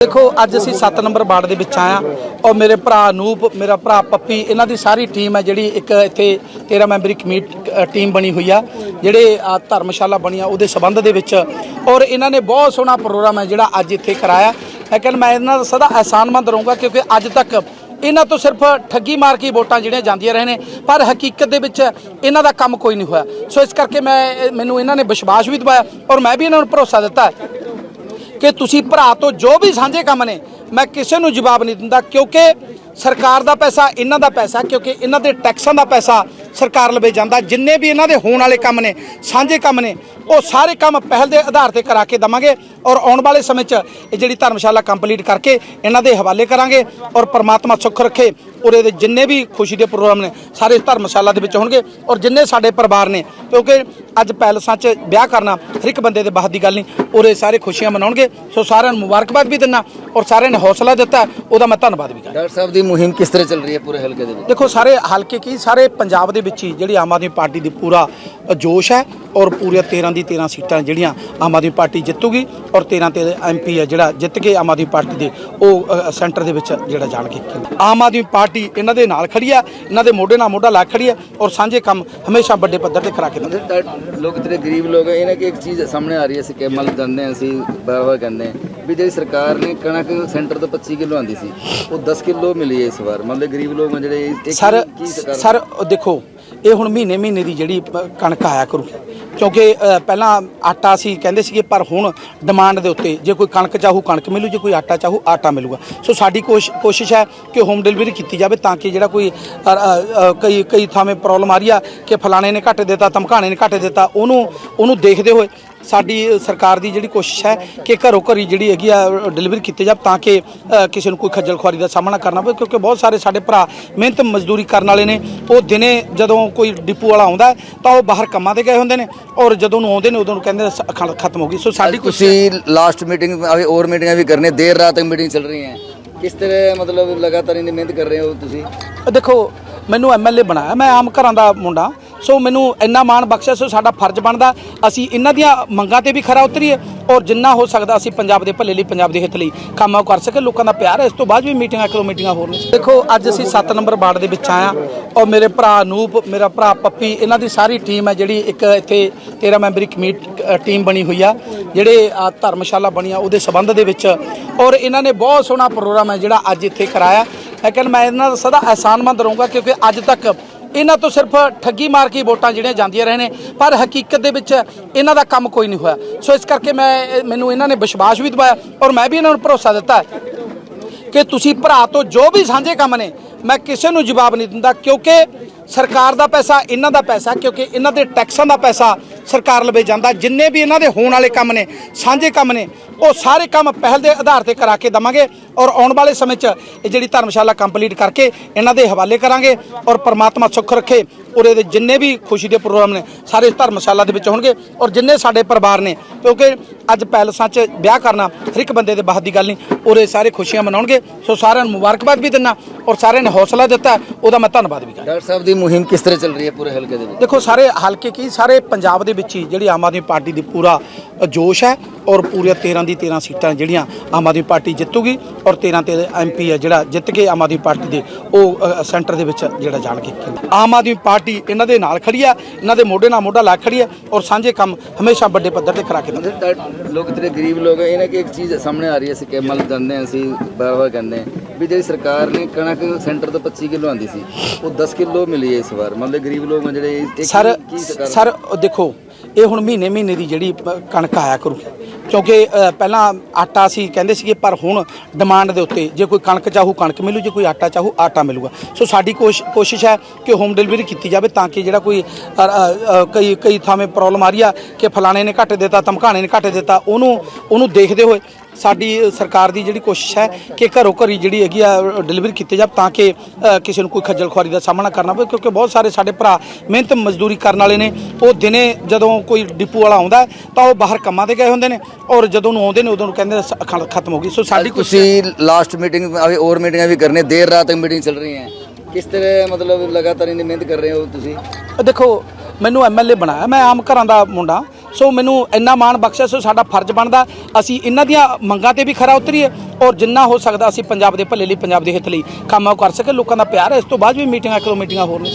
ਦੇਖੋ, ਅੱਜ ਅਸੀਂ 7 ਨੰਬਰ ਵਾਰਡ ਦੇ ਵਿੱਚ ਆਇਆ ਔਰ ਮੇਰੇ ਭਰਾ ਅਨੂਪ ਮੇਰਾ ਭਰਾ ਪੱਪੀ, ਇਹਨਾਂ ਦੀ ਸਾਰੀ ਟੀਮ ਹੈ ਜਿਹੜੀ ਇੱਕ ਇੱਥੇ 13 ਮੈਂਬਰੀ ਕਮੇਟੀ ਟੀਮ ਬਣੀ ਹੋਈ ਆ, ਜਿਹੜੇ ਧਰਮਸ਼ਾਲਾ ਬਣੀ ਆ, ਉਹਦੇ ਸਬੰਧ ਦੇ ਵਿੱਚ। ਔਰ ਇਹਨਾਂ ਨੇ ਬਹੁਤ ਸੋਹਣਾ ਪ੍ਰੋਗਰਾਮ ਹੈ ਜਿਹੜਾ ਅੱਜ ਇੱਥੇ ਕਰਾਇਆ। ਲੇਕਿਨ ਮੈਂ ਇਹਨਾਂ ਦਾ ਸਦਾ ਅਹਿਸਾਨਮੰਦ ਰਹੂੰਗਾ ਕਿਉਂਕਿ ਅੱਜ ਤੱਕ ਇਹਨਾਂ ਤੋਂ ਸਿਰਫ ਠੱਗੀ ਮਾਰ ਕੇ ਵੋਟਾਂ ਜਿਹੜੀਆਂ ਜਾਂਦੀਆਂ ਰਹੇ ਨੇ, ਪਰ ਹਕੀਕਤ ਦੇ ਵਿੱਚ ਇਹਨਾਂ ਦਾ ਕੰਮ ਕੋਈ ਨਹੀਂ ਹੋਇਆ। ਸੋ ਇਸ ਕਰਕੇ ਮੈਂ, ਮੈਨੂੰ ਇਹਨਾਂ ਨੇ ਵਿਸ਼ਵਾਸ ਵੀ ਦਿਵਾਇਆ ਔਰ ਮੈਂ ਵੀ ਇਹਨਾਂ ਨੂੰ ਭਰੋਸਾ ਦਿੱਤਾ ਕਿ ਤੁਸੀਂ ਭਰਾ ਤੋਂ ਜੋ ਵੀ ਸਾਂਝੇ ਕੰਮ ਨੇ, ਮੈਂ ਕਿਸੇ ਨੂੰ ਜਵਾਬ ਨਹੀਂ ਦਿੰਦਾ, ਕਿਉਂਕਿ ਸਰਕਾਰ ਦਾ ਪੈਸਾ, ਇਹਨਾਂ ਦਾ ਪੈਸਾ, ਕਿਉਂਕਿ ਇਹਨਾਂ ਦੇ ਟੈਕਸਾਂ ਦਾ ਪੈਸਾ ਸਰਕਾਰ ਲਵੇ ਜਾਂਦਾ, ਜਿੰਨੇ ਵੀ ਇਹਨਾਂ ਦੇ ਹੋਣ ਵਾਲੇ ਕੰਮ ਨੇ, ਸਾਂਝੇ ਕੰਮ ਨੇ, ਉਹ ਸਾਰੇ ਕੰਮ ਪਹਿਲ ਦੇ ਆਧਾਰ ਤੇ ਕਰਾ ਕੇ ਦਵਾਂਗੇ। ਔਰ ਆਉਣ ਵਾਲੇ ਸਮੇਂ 'ਚ ਇਹ ਜਿਹੜੀ ਧਰਮਸ਼ਾਲਾ ਕੰਪਲੀਟ ਕਰਕੇ ਇਹਨਾਂ ਦੇ ਹਵਾਲੇ ਕਰਾਂਗੇ ਔਰ ਪ੍ਰਮਾਤਮਾ ਸੁੱਖ ਰੱਖੇ ਔਰ ਇਹਦੇ ਜਿੰਨੇ ਵੀ ਖੁਸ਼ੀ ਦੇ ਪ੍ਰੋਗਰਾਮ ਨੇ ਸਾਰੇ ਧਰਮਸ਼ਾਲਾ ਦੇ ਵਿੱਚ ਹੋਣਗੇ। ਔਰ ਜਿੰਨੇ ਸਾਡੇ ਪਰਿਵਾਰ ਨੇ ਕਿਉਂਕਿ ਅੱਜ ਪੈਲਸਾਂ 'ਚ ਵਿਆਹ ਕਰਨਾ ਹਰ ਇੱਕ ਬੰਦੇ ਦੇ ਬਾਤ ਦੀ ਗੱਲ ਨਹੀਂ ਔਰ ਇਹ ਸਾਰੇ ਖੁਸ਼ੀਆਂ ਮਨਾਉਣਗੇ। ਸੋ ਸਾਰਿਆਂ ਨੂੰ ਮੁਬਾਰਕਬਾਦ ਵੀ ਦਿੰਦਾ ਔਰ ਸਾਰਿਆਂ ਨੇ ਹੌਸਲਾ ਦਿੱਤਾ ਉਹਦਾ ਮੈਂ ਧੰਨਵਾਦ ਵੀ ਕਰਦਾ ਡਾਕਟਰ ਸਾਹਿਬ ਦੀ ਮੁਹਿੰਮ ਕਿਸ ਤਰ੍ਹਾਂ ਚੱਲ ਰਹੀ ਹੈ ਪੂਰੇ ਹਲਕੇ ਦੇ ਵਿੱਚ? ਦੇਖੋ ਸਾਰੇ ਹਲਕੇ ਕੀ ਸਾਰੇ ਪੰਜਾਬ ਦੇ ਵਿੱਚ ਹੀ ਜਿਹੜੀ ਆਮ ਆਦਮੀ ਪਾਰਟੀ ਦੀ ਪੂਰਾ ਜੋਸ਼ ਹੈ ਔਰ ਪੂਰੇ 13 ਦੀ 13 ਸੀਟਾਂ ਜਿਹੜੀਆਂ ਆਮ ਆਦਮੀ ਪਾਰਟੀ ਜਿੱਤੂਗੀ। ਔਰ 13 ਤੇ ਐਮਪੀ ਹੈ ਜਿਹੜਾ ਜਿੱਤ ਕੇ ਆਮ ਆਦਮੀ ਪਾਰਟੀ ਦੇ ਉਹ ਸੈਂਟਰ ਦੇ ਵਿੱਚ ਜਿਹੜਾ ਜਾਣਗੇ ਆਮ ਆਦਮੀ ਪਾਰਟੀ ਇਹਨਾਂ ਦੇ ਨਾਲ ਖੜੀ ਹੈ ਇਹਨਾਂ ਦੇ ਮੋਢੇ ਨਾਲ ਮੋਢਾ ਲਾ ਖੜੀ ਹੈ ਔਰ ਸਾਂਝੇ ਕੰਮ ਹਮੇਸ਼ਾ ਵੱਡੇ ਪੱਧਰ ਤੇ ਕਰਾ ਕੇ ਦਿੰਦੇ ਲੋਕ ਇਤਨੇ ਗਰੀਬ ਲੋਕ ਹੈ ਇਹਨਾਂ ਕੀ ਇੱਕ ਚੀਜ਼ ਸਾਹਮਣੇ ਆ ਰਹੀ ਹੈ ਅਸੀਂ ਕੇਮਲ ਜਾਂਦੇ ਅਸੀਂ ਬਾਬਾ ਕਹਿੰਦੇ ਵੀ ਜਿਹੜੀ ਸਰਕਾਰ ਨੇ ਕਣਕ ਸੈਂਟਰ ਤੋਂ 25 ਕਿਲੋ ਆਂਦੀ ਸੀ ਉਹ 10 ਕਿਲੋ ਮਿਲੀ ਹੈ ਇਸ ਵਾਰ। ਮਤਲਬ ਗਰੀਬ ਲੋਕ ਜਿਹੜੇ ਸਰ ਸਰ ਦੇਖੋ ਇਹ ਹੁਣ ਮਹੀਨੇ ਮਹੀਨੇ ਦੀ ਜਿਹੜੀ ਕਣਕ ਆਇਆ ਕਰੂ। ਕਿਉਂਕਿ ਪਹਿਲਾਂ ਆਟਾ ਸੀ ਕਹਿੰਦੇ ਸੀਗੇ, ਪਰ ਹੁਣ ਡਿਮਾਂਡ ਦੇ ਉੱਤੇ, ਜੇ ਕੋਈ ਕਣਕ ਚਾਹੂ ਕਣਕ ਮਿਲੂ, ਜੇ ਕੋਈ ਆਟਾ ਚਾਹੂ ਆਟਾ ਮਿਲੂਗਾ। ਸੋ ਸਾਡੀ ਕੋਸ਼- ਕੋਸ਼ਿਸ਼ ਹੈ ਕਿ ਹੋਮ ਡਿਲੀਵਰੀ ਕੀਤੀ ਜਾਵੇ ਤਾਂ ਕਿ ਜਿਹੜਾ ਕੋਈ ਕਈ ਕਈ ਥਾਵੇਂ ਪ੍ਰੋਬਲਮ ਆ ਰਹੀ ਆ ਕਿ ਫਲਾਣੇ ਨੇ ਘੱਟ ਦਿੱਤਾ, ਧਮਕਾਣੇ ਨੇ ਘੱਟ ਦਿੱਤਾ, ਉਹਨੂੰ ਉਹਨੂੰ ਦੇਖਦੇ ਹੋਏ ਸਾਡੀ ਸਰਕਾਰ ਦੀ ਜਿਹੜੀ ਕੋਸ਼ਿਸ਼ ਹੈ ਕਿ ਘਰੋ ਘਰੀ ਜਿਹੜੀ ਹੈਗੀ ਆ ਡਿਲੀਵਰੀ ਕੀਤੀ ਜਾਵੇ ਤਾਂ ਕਿ ਕਿਸੇ ਨੂੰ ਕੋਈ ਖੱਜਲ ਖੁਆਰੀ ਦਾ ਸਾਹਮਣਾ ਕਰਨਾ ਪਵੇ ਕਿਉਂਕਿ ਬਹੁਤ ਸਾਰੇ ਸਾਡੇ ਭਰਾ ਮਿਹਨਤ ਮਜ਼ਦੂਰੀ ਕਰਨ ਵਾਲੇ ਨੇ। ਉਹ ਦਿਨੇ ਜਦੋਂ ਕੋਈ ਡਿਪੂ ਵਾਲਾ ਆਉਂਦਾ ਤਾਂ ਉਹ ਬਾਹਰ ਕੰਮਾਂ ਤੇ ਗਏ ਹੁੰਦੇ ਨੇ ਔਰ ਜਦੋਂ ਨੂੰ ਆਉਂਦੇ ਨੇ ਉਦੋਂ ਨੂੰ ਕਹਿੰਦੇ ਅੱਖਾਂ ਖਤਮ ਹੋ ਗਈ। ਸੋ ਸਾਡੀ ਤੁਸੀਂ ਲਾਸਟ ਮੀਟਿੰਗ ਆਵੇ ਹੋਰ ਮੀਟਿੰਗਾਂ ਵੀ ਕਰਨੇ ਦੇਰ ਰਾਤ ਤੱਕ ਮੀਟਿੰਗ ਚੱਲ ਰਹੀ ਹੈ। ਕਿਸ ਤਰ੍ਹਾਂ ਮਤਲਬ ਲਗਾਤਾਰ ਇਹਨੇ ਮਿਹਨਤ ਕਰ ਰਹੇ ਹੋ ਤੁਸੀਂ? ਦੇਖੋ ਮੈਨੂੰ ਐਮਐਲਏ ਬਣਾਇਆ। ਮੈਂ ਆਮ ਘਰਾਂ ਦਾ ਮੁੰਡਾ। ਸੋ ਮੈਨੂੰ ਇੰਨਾ ਮਾਣ ਬਖਸ਼ਿਆ, ਸੋ ਸਾਡਾ ਫਰਜ਼ ਬਣਦਾ, ਅਸੀਂ ਇਹਨਾਂ ਦੀਆਂ ਮੰਗਾਂ ਤੇ ਵੀ ਖਰਾ ਉਤਰੀਏ ਔਰ ਜਿੰਨਾ ਹੋ ਸਕਦਾ ਅਸੀਂ ਪੰਜਾਬ ਦੇ ਭਲੇ ਲਈ, ਪੰਜਾਬ ਦੇ ਹਿੱਤ ਲਈ ਕੰਮ ਉਹ ਕਰ ਸਕੇ, ਲੋਕਾਂ ਦਾ ਪਿਆਰ ਹੈ। ਇਸ ਤੋਂ ਬਾਅਦ ਵੀ ਮੀਟਿੰਗਾਂ ਕਰੋ ਮੀਟਿੰਗਾਂ ਹੋਰ ਦੇਖੋ, ਅੱਜ ਅਸੀਂ 7 ਨੰਬਰ ਵਾਰਡ ਦੇ ਵਿੱਚ ਆਇਆ ਔਰ ਮੇਰੇ ਭਰਾ ਅਨੂਪ ਮੇਰਾ ਭਰਾ ਪੱਪੀ, ਇਹਨਾਂ ਦੀ ਸਾਰੀ ਟੀਮ ਹੈ ਜਿਹੜੀ ਇੱਕ ਇੱਥੇ 13 ਮੈਂਬਰੀ ਕਮੇਟੀ ਟੀਮ ਬਣੀ ਹੋਈ ਆ, ਜਿਹੜੇ ਧਰਮਸ਼ਾਲਾ ਬਣੀ ਆ, ਉਹਦੇ ਸਬੰਧ ਦੇ ਵਿੱਚ ਔਰ ਇਹਨਾਂ ਨੇ ਬਹੁਤ ਸੋਹਣਾ ਪ੍ਰੋਗਰਾਮ ਹੈ ਜਿਹੜਾ ਅੱਜ ਇੱਥੇ ਕਰਾਇਆ। ਲੇਕਿਨ ਮੈਂ ਇਹਨਾਂ ਦਾ ਸਦਾ ਅਹਿਸਾਨਮੰਦ ਰਹੂੰਗਾ ਕਿਉਂਕਿ ਅੱਜ ਤੱਕ ਇਹਨਾਂ ਤੋਂ ਸਿਰਫ ਠੱਗੀ ਮਾਰ ਕੇ ਵੋਟਾਂ ਜਿਹੜੀਆਂ ਜਾਂਦੀਆਂ ਰਹੇ ਨੇ, ਪਰ ਹਕੀਕਤ ਦੇ ਵਿੱਚ ਇਹਨਾਂ ਦਾ ਕੰਮ ਕੋਈ ਨਹੀਂ ਹੋਇਆ। ਸੋ ਇਸ ਕਰਕੇ ਮੈਂ ਮੈਨੂੰ ਇਹਨਾਂ ਨੇ ਵਿਸ਼ਵਾਸ ਵੀ ਦਿਵਾਇਆ ਔਰ ਮੈਂ ਵੀ ਇਹਨਾਂ ਨੂੰ ਭਰੋਸਾ ਦਿੱਤਾ ਕਿ ਤੁਸੀਂ ਭਰਾ ਤੋਂ ਜੋ ਵੀ ਸਾਂਝੇ ਕੰਮ ਨੇ, ਮੈਂ ਕਿਸੇ ਨੂੰ ਜਵਾਬ ਨਹੀਂ ਦਿੰਦਾ ਕਿਉਂਕਿ ਸਰਕਾਰ ਦਾ ਪੈਸਾ, ਇਹਨਾਂ ਦਾ ਪੈਸਾ, ਕਿਉਂਕਿ ਇਹਨਾਂ ਦੇ ਟੈਕਸਾਂ ਦਾ ਪੈਸਾ ਸਰਕਾਰ ਲਵੇ ਜਾਂਦਾ ਜਿੰਨੇ ਵੀ ਇਹਨਾਂ ਦੇ ਹੋਣ ਵਾਲੇ ਕੰਮ ਨੇ ਸਾਂਝੇ ਕੰਮ ਨੇ ਉਹ ਸਾਰੇ ਕੰਮ ਪਹਿਲ ਦੇ ਆਧਾਰ ਤੇ ਕਰਾ ਕੇ ਦਵਾਂਗੇ ਔਰ ਆਉਣ ਵਾਲੇ ਸਮੇਂ 'ਚ ਇਹ ਜਿਹੜੀ ਧਰਮਸ਼ਾਲਾ ਕੰਪਲੀਟ ਕਰਕੇ ਇਹਨਾਂ ਦੇ ਹਵਾਲੇ ਕਰਾਂਗੇ ਔਰ ਪ੍ਰਮਾਤਮਾ ਸੁੱਖ ਰੱਖੇ ਔਰ ਇਹਦੇ ਜਿੰਨੇ ਵੀ ਖੁਸ਼ੀ ਦੇ ਪ੍ਰੋਗਰਾਮ ਨੇ ਸਾਰੇ ਧਰਮਸ਼ਾਲਾ ਦੇ ਵਿੱਚ ਹੋਣਗੇ ਔਰ ਜਿੰਨੇ ਸਾਡੇ ਪਰਿਵਾਰ ਨੇ ਕਿਉਂਕਿ ਅੱਜ ਪੈਲਸਾਂ 'ਚ ਵਿਆਹ ਕਰਨਾ ਹਰ ਇੱਕ ਬੰਦੇ ਦੇ ਬਾਤ ਦੀ ਗੱਲ ਨਹੀਂ ਇਹ ਸਾਰੇ ਖੁਸ਼ੀਆਂ ਮਨਾਉਣਗੇ ਸੋ ਸਾਰਿਆਂ ਨੂੰ ਮੁਬਾਰਕਬਾਦ ਵੀ ਦਿੰਦਾ ਔਰ ਸਾਰਿਆਂ ਨੇ ਹੌਸਲਾ ਦਿੱਤਾ ਉਹਦਾ ਮੈਂ ਧੰਨਵਾਦ ਵੀ ਕਰਦਾ ਡਾਕਟਰ ਸਾਹਿਬ ਦੀ ਮੁਹਿੰਮ ਕਿਸ ਤਰ੍ਹਾਂ ਚੱਲ ਰਹੀ ਹੈ ਪੂਰੇ ਹਲਕੇ ਦੇ ਵਿੱਚ? ਦੇਖੋ ਸਾਰੇ ਹਲਕੇ ਕੀ ਸਾਰੇ ਪੰਜਾਬ ਦੇ ਵਿੱਚ ਹੀ ਜਿਹੜੀ ਆਮ ਆਦਮੀ ਪਾਰਟੀ ਦੀ ਪੂਰਾ ਜੋਸ਼ ਹੈ ਔਰ ਪੂਰੇ 13 ਦੀ 13 ਸੀਟਾਂ ਜਿਹੜੀਆਂ ਆਮ ਆਦਮੀ ਪਾਰਟੀ ਜਿੱਤੂਗੀ ਔਰ 13 ਤੇ ਐਮਪੀ ਹੈ ਜਿਹੜਾ ਜਿੱਤ ਕੇ ਆਮ ਆਦਮੀ ਪਾਰਟੀ ਦੇ ਉਹ ਸੈਂਟਰ ਦੇ ਵਿੱਚ ਜਿਹੜਾ ਜਾਣਗੇ। ਆਮ ਆਦਮੀ ਪਾਰਟੀ ਇਹਨਾਂ ਦੇ ਨਾਲ ਖੜੀ ਹੈ ਇਹਨਾਂ ਦੇ ਮੋਢੇ ਨਾਲ ਮੋਢਾ ਲਾ ਖੜੀ ਹੈ ਔਰ ਸਾਂਝੇ ਕੰਮ ਹਮੇਸ਼ਾ ਵੱਡੇ ਪੱਧਰ ਤੇ ਕਰਾ ਕੇ ਦਿੰਦੇ ਲੋਕ ਇਤਨੇ ਗਰੀਬ ਲੋਕ ਹੈ ਇਹਨਾਂ ਕੀ ਇੱਕ ਚੀਜ਼ ਸਾਹਮਣੇ ਆ ਰਹੀ ਹੈ ਅਸੀਂ ਕੇਮਲ ਜਾਂਦੇ ਹਾਂ ਅਸੀਂ ਬਾਬਾ ਕਹਿੰਦੇ ਹਾਂ ਵੀ ਜਿਹੜੀ ਸਰਕਾਰ ਨੇ ਕਣਕ ਸੈਂਟਰ ਤੋਂ 25 ਕਿਲੋ ਆਂਦੀ ਸੀ ਉਹ 10 ਕਿਲੋ ਮਿਲੀ ਇਸ ਵਾਰ। ਮਤਲਬ ਗਰੀਬ ਲੋਕ ਆ ਜਿਹੜੇ ਸਰ ਸਰ ਦੇਖੋ ਇਹ ਹੁਣ ਮਹੀਨੇ ਮਹੀਨੇ ਦੀ ਜਿਹੜੀ ਪ- ਕਣਕ ਆਇਆ ਕਰੂ। ਕਿਉਂਕਿ ਪਹਿਲਾਂ ਆਟਾ ਸੀ, ਕਹਿੰਦੇ ਸੀਗੇ, ਪਰ ਹੁਣ ਡਿਮਾਂਡ ਦੇ ਉੱਤੇ ਜੇ ਕੋਈ ਕਣਕ ਚਾਹੂ, ਕਣਕ ਮਿਲੂ, ਜੇ ਕੋਈ ਆਟਾ ਚਾਹੂ, ਆਟਾ ਮਿਲੂਗਾ। ਸੋ ਸਾਡੀ ਕੋਸ਼- ਕੋਸ਼ਿਸ਼ ਹੈ ਕਿ ਹੋਮ ਡਿਲੀਵਰੀ ਕੀਤੀ ਜਾਵੇ ਤਾਂ ਕਿ ਜਿਹੜਾ ਕੋਈ ਕਈ ਕਈ ਥਾਵੇਂ ਪ੍ਰੋਬਲਮ ਆ ਰਹੀ ਆ ਕਿ ਫਲਾਣੇ ਨੇ ਘੱਟ ਦਿੱਤਾ, ਧਮਕਾਣੇ ਨੇ ਘੱਟ ਦਿੱਤਾ, ਉਹਨੂੰ ਉਹਨੂੰ ਦੇਖਦੇ ਹੋਏ ਸਾਡੀ ਸਰਕਾਰ ਦੀ ਜਿਹੜੀ ਕੋਸ਼ਿਸ਼ ਹੈ ਕਿ ਘਰੋ ਘਰੀ ਜਿਹੜੀ ਹੈਗੀ ਆ ਡਿਲੀਵਰੀ ਕੀਤੀ ਜਾਵੇ ਤਾਂ ਕਿ ਕਿਸੇ ਨੂੰ ਕੋਈ ਖੱਜਲ ਖੁਆਰੀ ਦਾ ਸਾਹਮਣਾ ਕਰਨਾ ਪਵੇ ਕਿਉਂਕਿ ਬਹੁਤ ਸਾਰੇ ਸਾਡੇ ਭਰਾ ਮਿਹਨਤ ਮਜ਼ਦੂਰੀ ਕਰਨ ਵਾਲੇ ਨੇ। ਉਹ ਦਿਨੇ ਜਦੋਂ ਕੋਈ ਡਿਪੂ ਵਾਲਾ ਆਉਂਦਾ ਤਾਂ ਉਹ ਬਾਹਰ ਕੰਮਾਂ ਤੇ ਗਏ ਹੁੰਦੇ ਨੇ ਔਰ ਜਦੋਂ ਨੂੰ ਆਉਂਦੇ ਨੇ ਉਦੋਂ ਨੂੰ ਕਹਿੰਦੇ ਅੱਖਾਂ ਖਤਮ ਹੋ ਗਈ। ਸੋ ਸਾਡੀ ਤੁਸੀਂ ਲਾਸਟ ਮੀਟਿੰਗ ਆਵੇ ਹੋਰ ਮੀਟਿੰਗਾਂ ਵੀ ਕਰਨੇ ਦੇਰ ਰਾਤ ਤੱਕ ਮੀਟਿੰਗ ਚੱਲ ਰਹੀ ਹੈ। ਕਿਸ ਤਰ੍ਹਾਂ ਮਤਲਬ ਲਗਾਤਾਰ ਇੰਨੀ ਮਿਹਨਤ ਕਰ ਰਹੇ ਹੋ ਤੁਸੀਂ? ਦੇਖੋ ਮੈਨੂੰ ਐਮਐਲਏ ਬਣਾਇਆ ਮੈਂ ਆਮ ਘਰਾਂ ਦਾ ਮੁੰਡਾ। ਸੋ ਮੈਨੂੰ ਇੰਨਾ ਮਾਣ ਬਖਸ਼ਿਆ, ਸੋ ਸਾਡਾ ਫਰਜ਼ ਬਣਦਾ, ਅਸੀਂ ਇਹਨਾਂ ਦੀਆਂ ਮੰਗਾਂ ਤੇ ਵੀ ਖਰਾ ਉਤਰੀਏ ਔਰ ਜਿੰਨਾ ਹੋ ਸਕਦਾ ਅਸੀਂ ਪੰਜਾਬ ਦੇ ਭਲੇ ਲਈ, ਪੰਜਾਬ ਦੇ ਹਿੱਤ ਲਈ ਕੰਮ ਉਹ ਕਰ ਸਕੇ ਲੋਕਾਂ ਦਾ ਪਿਆਰ ਹੈ, ਇਸ ਤੋਂ ਬਾਅਦ ਵੀ ਮੀਟਿੰਗਾਂ ਕਰੋ ਮੀਟਿੰਗਾਂ ਹੋਰ ਨੇ।